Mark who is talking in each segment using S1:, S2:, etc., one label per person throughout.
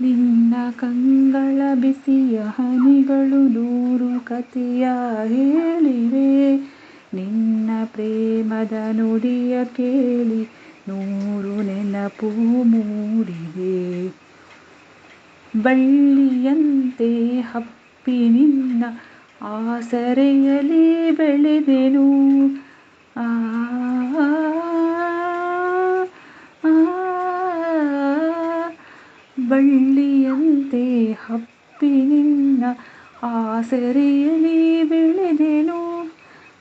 S1: ನಿನ್ನ ಕಂಗಳ ಬಿಸಿಯ ಹನಿಗಳು ನೂರು ಕಥೆಯ ಹೇಳಿವೆ. ನಿನ್ನ ಪ್ರೇಮದ ನುಡಿಯ ಕೇಳಿ ನೂರು ನೆನಪು ಮೂಡಿದೆ. ಬಳ್ಳಿಯಂತೆ ಹಪ್ಪಿ ನಿನ್ನ ಆಸರೆಯಲ್ಲಿ ಬೆಳೆದೆನು. ಆ ಬಳ್ಳಿಯಂತೆ ಹಬ್ಬಿ ನಿನ್ನ ಆಸರೆಯಲ್ಲಿ ಬೆಳೆದೆನು.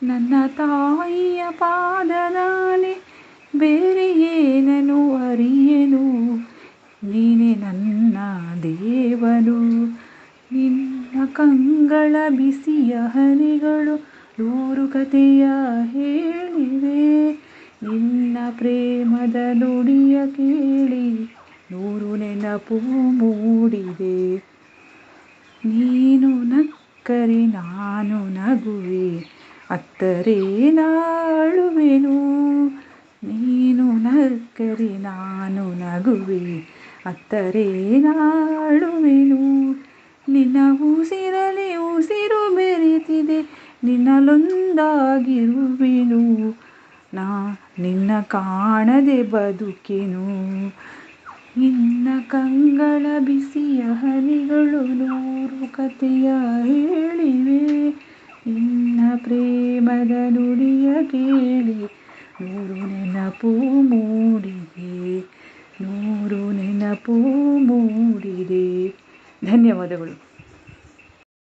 S1: ನನ್ನ ತಾಯಿಯ ಪಾದದಾನೆ ಬೇರೆ ಏನನು ಅರಿಯೆನು? ನೀನೆ ನನ್ನ ದೇವನು. ನಿನ್ನ ಕಂಗಳ ಬಿಸಿಯ ಹನಿಗಳು ನೂರು ಕಥೆಯ ಹೇಳಿವೆ. ನಿನ್ನ ಪ್ರೇಮದ ನುಡಿಯ ಕೇಳಿ ನೂರು ನೆನಪು ಮೂಡಿದೆ. ನೀನು ನಕ್ಕರೆ ನಾನು ನಗುವೆ. ಅತ್ತರೆ ನಾಳುವೆನು. ನೀನು ನಕ್ಕರೆ ನಾನು ನಗುವೆ. ಅತ್ತರೆ ನಾಳುವೆನು. ನಿನ್ನ ಉಸಿರಲಿ ಉಸಿರು ಬೆರೆತಿದೆ. ನಿನ್ನಲೊಂದಾಗಿರುವೆನು ನಾ ನಿನ್ನ ಕಾಣದೆ ಬದುಕೆನು. ಬಿಸಿಯ ಹನಿಗಳು ನೂರು ಕಥೆಯ ಹೇಳಿವೆ. ನಿನ್ನ ಪ್ರೇಮದ ನುಡಿಯ ಕೇಳಿ ನೂರು ನೆನಪು ಮೂಡಿದೆ. ನೂರು ನೆನಪು ಮೂಡಿದೆ. ಧನ್ಯವಾದಗಳು.